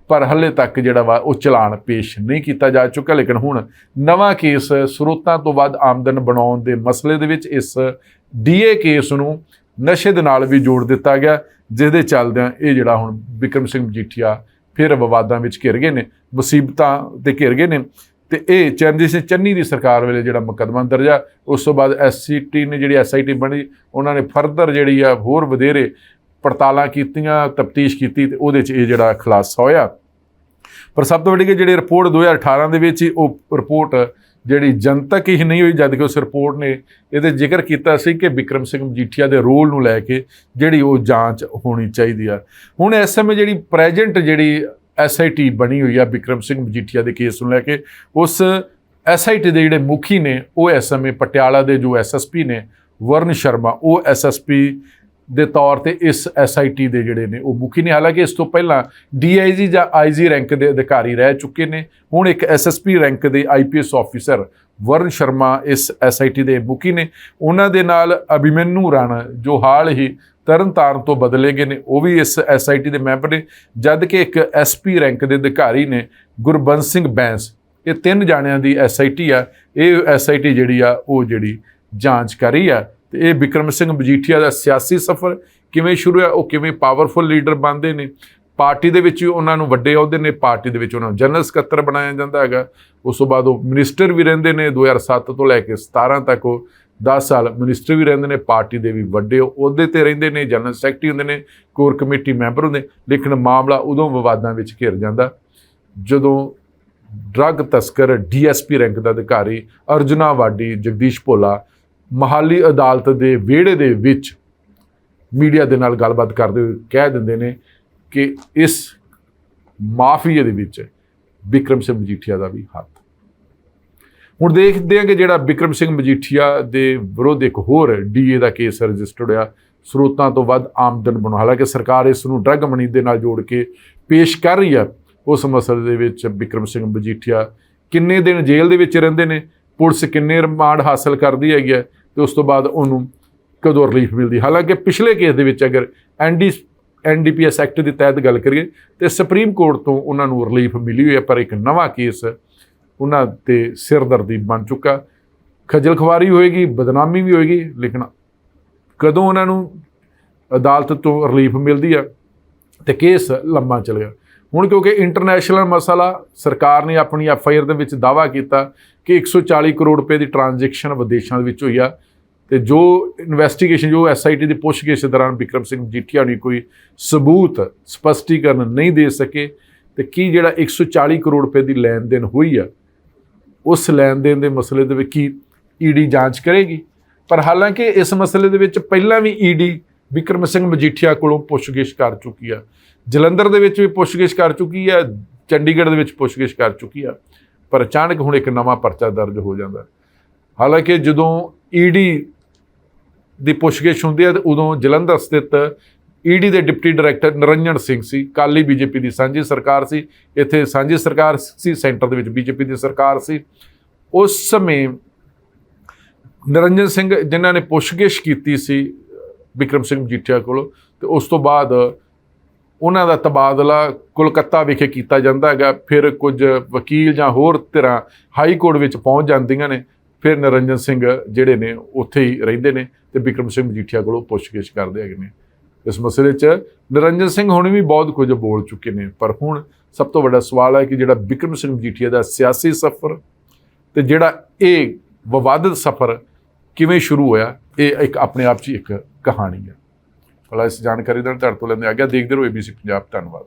Speaker 1: ਪਰ ਹੱਲੇ ਤੱਕ ਜਿਹੜਾ ਵਾ ਉਹ ਚਲਾਨ ਪੇਸ਼ ਨਹੀਂ ਕੀਤਾ ਜਾ ਚੁੱਕਾ, ਲੇਕਿਨ ਹੁਣ ਨਵਾਂ ਕੇਸ ਸਰੋਤਾਂ ਤੋਂ ਵੱਧ ਆਮਦਨ ਬਣਾਉਣ ਦੇ ਮਸਲੇ ਦੇ ਵਿੱਚ ਇਸ ਡੀਏ ਕੇਸ ਨੂੰ ਨਸ਼ੇ ਦੇ ਨਾਲ ਵੀ ਜੋੜ ਦਿੱਤਾ ਗਿਆ ਜਿਸ ਦੇ ਚੱਲਦਿਆਂ ਇਹ ਜਿਹੜਾ ਹੁਣ ਵਿਕਰਮ ਸਿੰਘ ਮਜੀਠੀਆ ਫਿਰ ਵਿਵਾਦਾਂ ਵਿੱਚ ਘਿਰ ਗਏ ਨੇ, ਮੁਸੀਬਤਾਂ ਤੇ ਘਿਰ ਗਏ ਨੇ ਤੇ ਇਹ ਚਰਨਜੀਤ ਸਿੰਘ ਚੰਨੀ ਦੀ ਸਰਕਾਰ ਵੇਲੇ ਜਿਹੜਾ ਮੁਕੱਦਮਾ ਦਰਜਾ ਉਸ ਤੋਂ ਬਾਅਦ ਐਸਸੀਟੀ ਨੇ ਜਿਹੜੀ ਐਸਆਈਟੀ ਬਣੀ, ਉਹਨਾਂ ਨੇ ਫਰਦਰ ਜਿਹੜੀ ਆ ਹੋਰ ਵਧੇਰੇ ਪੜਤਾਲਾਂ ਕੀਤੀਆਂ, ਤਫਤੀਸ਼ ਕੀਤੀ ਤੇ ਉਹਦੇ 'ਚ ਇਹ ਜਿਹੜਾ ਖੁਲਾਸਾ ਹੋਇਆ। ਪਰ ਸਭ ਤੋਂ ਵੱਡੀ ਕਿ ਜਿਹੜੀ ਰਿਪੋਰਟ 2018 ਦੇ ਵਿੱਚ ਹੀ ਉਹ ਰਿਪੋਰਟ ਜਿਹੜੀ ਜਨਤਕ ਹੀ ਨਹੀਂ ਹੋਈ ਜਦ ਕਿ ਉਸ ਰਿਪੋਰਟ ਨੇ ਇਹਦੇ ਜ਼ਿਕਰ ਕੀਤਾ ਸੀ ਕਿ ਵਿਕਰਮ ਸਿੰਘ ਮਜੀਠੀਆ ਦੇ ਰੋਲ ਨੂੰ ਲੈ ਕੇ ਜਿਹੜੀ ਉਹ ਜਾਂਚ ਹੋਣੀ ਚਾਹੀਦੀ ਆ। ਹੁਣ ਇਸ ਸਮੇਂ ਜਿਹੜੀ ਪ੍ਰੈਜ਼ੈਂਟ ਜਿਹੜੀ ਐਸਆਈਟੀ ਬਣੀ ਹੋਈ ਆ ਵਿਕਰਮ ਸਿੰਘ ਮਜੀਠੀਆ ਦੇ ਕੇਸ ਨੂੰ ਲੈ ਕੇ, ਉਸ ਐਸਆਈਟੀ ਦੇ ਜਿਹੜੇ ਮੁਖੀ ਨੇ, ਉਹ ਇਸ ਸਮੇਂ ਪਟਿਆਲਾ ਦੇ ਜੋ ਐਸਐਸਪੀ ਨੇ, ਵਰਨ ਸ਼ਰਮਾ, ਉਹ ਐਸਐਸਪੀ ਦੇ ਤੌਰ ਤੇ ਇਸ ਐਸਆਈਟੀ ਦੇ ਜਿਹੜੇ ਨੇ ਉਹ ਮੁਖੀ ਨੇ। ਹਾਲਾਂਕਿ ਇਸ ਤੋਂ ਪਹਿਲਾਂ ਡੀਆਈਜੀ ਜਾਂ ਆਈਜੀ ਰੈਂਕ ਦੇ ਅਧਿਕਾਰੀ ਰਹਿ ਚੁੱਕੇ ਨੇ। ਹੁਣ ਇੱਕ ਐਸਐਸਪੀ ਰੈਂਕ ਦੇ ਆਈਪੀਐਸ ਆਫੀਸਰ ਵਰਨ ਸ਼ਰਮਾ ਇਸ ਐਸਆਈਟੀ ਦੇ ਮੁਖੀ ਨੇ। ਉਹਨਾਂ ਦੇ ਨਾਲ ਅਭਿਮਨੂ ਰਾਣਾ ਜੋ ਹਾਲ ਹੀ ਤਰਨਤਾਰਨ ਤੋਂ ਬਦਲੇ ਗਏ ਨੇ, ਉਹ ਵੀ ਇਸ ਐਸਆਈਟੀ ਦੇ ਮੈਂਬਰ ਨੇ। ਜਦ ਕਿ ਇੱਕ ਐਸਪੀ ਰੈਂਕ ਦੇ ਅਧਿਕਾਰੀ ਨੇ ਗੁਰਬੰਸ ਸਿੰਘ ਬੈਂਸ। ਇਹ ਤਿੰਨ ਜਾਣਿਆਂ ਦੀ ਐਸਆਈਟੀ ਆ। ਇਹ ਐਸਆਈਟੀ ਜਿਹੜੀ ਆ, ਉਹ ਜਿਹੜੀ ਜਾਂਚ ਕਰ ਰਹੀ ਆ। ਤੇ ਇਹ ਵਿਕਰਮ ਸਿੰਘ ਮਜੀਠੀਆ ਦਾ ਸਿਆਸੀ ਸਫ਼ਰ ਕਿਵੇਂ ਸ਼ੁਰੂ ਹੋਇਆ, ਉਹ ਕਿਵੇਂ ਪਾਵਰਫੁਲ ਲੀਡਰ ਬਣਦੇ ਨੇ? ਪਾਰਟੀ ਦੇ ਵਿੱਚ ਵੀ ਉਹਨਾਂ ਨੂੰ ਵੱਡੇ ਅਹੁਦੇ ਨੇ, ਪਾਰਟੀ ਦੇ ਵਿੱਚ ਉਹਨਾਂ ਨੂੰ ਜਨਰਲ ਸਕੱਤਰ ਬਣਾਇਆ ਜਾਂਦਾ ਹੈਗਾ। ਉਸ ਤੋਂ ਬਾਅਦ ਉਹ ਮਿਨਿਸਟਰ ਵੀ ਰਹਿੰਦੇ ਨੇ 2007 ਤੋਂ ਲੈ ਕੇ 17 ਤੱਕ ਉਹ 10 ਸਾਲ ਮਿਨਿਸਟਰ ਵੀ ਰਹਿੰਦੇ ਨੇ, ਪਾਰਟੀ ਦੇ ਵੀ ਵੱਡੇ ਅਹੁਦੇ ਤੇ ਰਹਿੰਦੇ ਨੇ, ਜਨਰਲ ਸੈਕਟਰੀ ਹੁੰਦੇ ਨੇ, ਕੋਰ ਕਮੇਟੀ ਮੈਂਬਰ ਹੁੰਦੇ, ਲੇਕਿਨ ਮਾਮਲਾ ਉਦੋਂ ਵਿਵਾਦਾਂ ਵਿੱਚ ਘਿਰ ਜਾਂਦਾ। ਜਦੋਂ ਡਰੱਗ ਤਸਕਰ ਡੀਐਸਪੀ ਰੈਂਕ ਦਾ ਅਧਿਕਾਰੀ ਅਰਜੁਨਾ ਵਾਡੀ, ਜਗਦੀਸ਼ ਭੋਲਾ ਮਹਾਲੀ ਅਦਾਲਤ ਦੇ ਵਿਹੜੇ ਦੇ ਵਿੱਚ ਮੀਡੀਆ ਦੇ ਨਾਲ ਗੱਲਬਾਤ ਕਰਦੇ ਹੋਏ ਕਹਿ ਦਿੰਦੇ ਨੇ ਕਿ ਇਸ ਮਾਫੀਏ ਦੇ ਵਿੱਚ ਵਿਕਰਮ ਸਿੰਘ ਮਜੀਠੀਆ ਦਾ ਵੀ ਹੱਥ। ਹੁਣ ਦੇਖਦੇ ਹਾਂ ਕਿ ਜਿਹੜਾ ਵਿਕਰਮ ਸਿੰਘ ਮਜੀਠੀਆ ਦੇ ਵਿਰੁੱਧ ਇੱਕ ਹੋਰ ਡੀਏ ਦਾ ਕੇਸ ਰਜਿਸਟਰਡ ਹੋਇਆ, ਸਰੋਤਾਂ ਤੋਂ ਵੱਧ ਆਮਦਨ ਬਣਾਉਣ। ਹਾਲਾਂਕਿ ਸਰਕਾਰ ਇਸ ਨੂੰ ਡਰੱਗ ਮਨੀ ਦੇ ਨਾਲ ਜੋੜ ਕੇ ਪੇਸ਼ ਕਰ ਰਹੀ ਹੈ। ਉਸ ਮਸਲੇ ਦੇ ਵਿੱਚ ਵਿਕਰਮ ਸਿੰਘ ਮਜੀਠੀਆ ਕਿੰਨੇ ਦਿਨ ਜੇਲ੍ਹ ਦੇ ਵਿੱਚ ਰਹਿੰਦੇ ਨੇ? ਪੁਲਿਸ ਕਿੰਨੇ ਰਿਮਾਂਡ ਹਾਸਲ ਕਰਦੀ ਹੈਗੀ ਹੈ ਤੇ ਉਸ ਤੋਂ ਬਾਅਦ ਉਹਨੂੰ ਕਦੋਂ ਰਿਲੀਫ ਮਿਲਦੀ ਹਾਲਾਂਕਿ ਪਿਛਲੇ ਕੇਸ ਦੇ ਵਿੱਚ ਅਗਰ ਐਨਡੀ ਐਨਡੀਪੀਐਸ ਐਕਟ ਦੇ ਤਹਿਤ ਗੱਲ ਕਰੀਏ ਤੇ ਸੁਪਰੀਮ ਕੋਰਟ ਤੋਂ ਉਹਨਾਂ ਨੂੰ ਰਿਲੀਫ ਮਿਲੀ ਹੋਈ ਹੈ, ਪਰ ਇੱਕ ਨਵਾਂ ਕੇਸ ਉਹਨਾਂ ਤੇ ਸਿਰਦਰਦੀ ਬਣ ਚੁੱਕਾ। ਖੱਜਲ ਖਵਾਰੀ ਹੋਏਗੀ, ਬਦਨਾਮੀ ਵੀ ਹੋਏਗੀ, ਲੇਕਿਨ ਕਦੋਂ ਉਹਨਾਂ ਨੂੰ ਅਦਾਲਤ ਤੋਂ ਰਿਲੀਫ ਮਿਲਦੀ ਆ ਤੇ ਕੇਸ ਲੰਮਾ ਚੱਲ ਗਿਆ ਹੁਣ ਕਿਉਂਕਿ ਇੰਟਰਨੈਸ਼ਨਲ ਮਸਲਾ, ਸਰਕਾਰ ਨੇ ਆਪਣੀ ਐਫ ਆਈ ਆਰ ਦੇ ਵਿੱਚ ਦਾਵਾ ਕੀਤਾ ਕਿ 140 ਕਰੋੜ ਰੁਪਏ ਦੀ ਟ੍ਰਾਂਜੈਕਸ਼ਨ ਵਿਦੇਸ਼ਾਂ ਦੇ ਵਿੱਚ ਹੋਈ ਆ। ਤੇ ਜੋ ਇਨਵੈਸਟੀਗੇਸ਼ਨ ਜੋ ਐੱਸ ਆਈ ਟੀ ਦੀ ਪੁੱਛਗਿੱਛ ਦੌਰਾਨ ਵਿਕਰਮ ਸਿੰਘ ਜੀਠੀਆ ਨੇ ਕੋਈ ਸਬੂਤ ਸਪਸ਼ਟੀਕਰਨ ਨਹੀਂ ਦੇ ਸਕੇ, ਤੇ ਕੀ ਜਿਹੜਾ 140 ਕਰੋੜ ਰੁਪਏ ਦੀ ਲੈਣ ਦੇਣ ਹੋਈ ਆ, ਉਸ ਲੈਣ ਦੇਣ ਦੇ ਮਸਲੇ ਦੇ ਵਿੱਚ ਕੀ ਈਡੀ ਜਾਂਚ ਕਰੇਗੀ? ਪਰ ਹਾਲਾਂਕਿ ਇਸ ਮਸਲੇ ਦੇ ਵਿੱਚ ਪਹਿਲਾਂ ਵੀ ਈਡੀ ਵਿਕਰਮ ਸਿੰਘ ਮਜੀਠੀਆ ਕੋਲੋਂ ਪੁੱਛਗਿੱਛ ਕਰ ਚੁੱਕੀ ਆ। ਜਲੰਧਰ ਦੇ ਵਿੱਚ ਵੀ ਪੁੱਛਗਿੱਛ ਕਰ ਚੁੱਕੀ ਆ, ਚੰਡੀਗੜ੍ਹ ਦੇ ਵਿੱਚ ਪੁੱਛਗਿੱਛ ਕਰ ਚੁੱਕੀ ਆ, ਪਰ ਅਚਾਨਕ ਹੁਣ ਇੱਕ ਨਵਾਂ ਪਰਚਾ ਦਰਜ ਹੋ ਜਾਂਦਾ। ਹਾਲਾਂਕਿ ਜਦੋਂ ਈਡੀ ਦੀ ਪੁੱਛਗਿੱਛ ਹੁੰਦੀ ਹੈ ਤੇ ਉਦੋਂ ਜਲੰਧਰ ਸਥਿਤ ਈਡੀ ਦੇ ਡਿਪਟੀ ਡਾਇਰੈਕਟਰ ਨਰਿੰਜਨ ਸਿੰਘ ਸੀ। ਕਾਲੀ ਬੀਜੇਪੀ ਦੀ ਸਾਂਝੀ ਸਰਕਾਰ ਸੀ। ਇੱਥੇ ਸਾਂਝੀ ਸਰਕਾਰ ਸੀ, ਸੈਂਟਰ ਦੇ ਵਿੱਚ ਬੀਜੇਪੀ ਦੀ ਸਰਕਾਰ ਸੀ। ਉਸ ਸਮੇਂ ਨਰਿੰਜਨ ਸਿੰਘ, ਜਿਨ੍ਹਾਂ ਨੇ ਪੁੱਛਗਿੱਛ ਕੀਤੀ ਸੀ ਵਿਕਰਮ ਸਿੰਘ ਮਜੀਠੀਆ ਕੋਲੋਂ। ਤੇ ਉਸ ਤੋਂ ਬਾਅਦ ਉਹਨਾਂ ਦਾ ਤਬਾਦਲਾ ਕੋਲਕਾਤਾ ਵਿਖੇ ਕੀਤਾ ਜਾਂਦਾ ਹੈਗਾ। ਫਿਰ ਕੁਝ ਵਕੀਲ ਜਾਂ ਹੋਰ ਧਿਰਾਂ ਹਾਈ ਕੋਰਟ ਵਿੱਚ ਪਹੁੰਚ ਜਾਂਦੀਆਂ ਨੇ। ਫਿਰ ਨਰਿੰਜਨ ਸਿੰਘ ਜਿਹੜੇ ਨੇ, ਉੱਥੇ ਹੀ ਰਹਿੰਦੇ ਨੇ ਤੇ ਵਿਕਰਮ ਸਿੰਘ ਮਜੀਠੀਆ ਕੋਲੋਂ ਪੁੱਛਗਿੱਛ ਕਰਦੇ ਹੈਗੇ ਨੇ। ਇਸ ਮਸਲੇ 'ਚ ਨਿਰੰਜਨ ਸਿੰਘ ਹੁਣ ਵੀ ਬਹੁਤ ਕੁਝ ਬੋਲ ਚੁੱਕੇ ਨੇ। ਪਰ ਹੁਣ ਸਭ ਤੋਂ ਵੱਡਾ ਸਵਾਲ ਹੈ ਕਿ ਜਿਹੜਾ ਵਿਕਰਮ ਸਿੰਘ ਮਜੀਠੀਆ ਦਾ ਸਿਆਸੀ ਸਫ਼ਰ ਤੇ ਜਿਹੜਾ ਇਹ ਵਿਵਾਦਤ ਸਫ਼ਰ ਕਿਵੇਂ ਸ਼ੁਰੂ ਹੋਇਆ, ਇਹ ਇੱਕ ਆਪਣੇ ਆਪ 'ਚ ਹੀ ਇੱਕ ਕਹਾਣੀ ਹੈ। ਭਲਾ ਇਸ ਜਾਣਕਾਰੀ ਦਾ ਤੁਹਾਡੇ ਤੋਂ ਲੈਂਦੇ ਆ ਗਿਆ ਦੇਖਦੇ ਰਹੋ ABC ਪੰਜਾਬ। ਧੰਨਵਾਦ।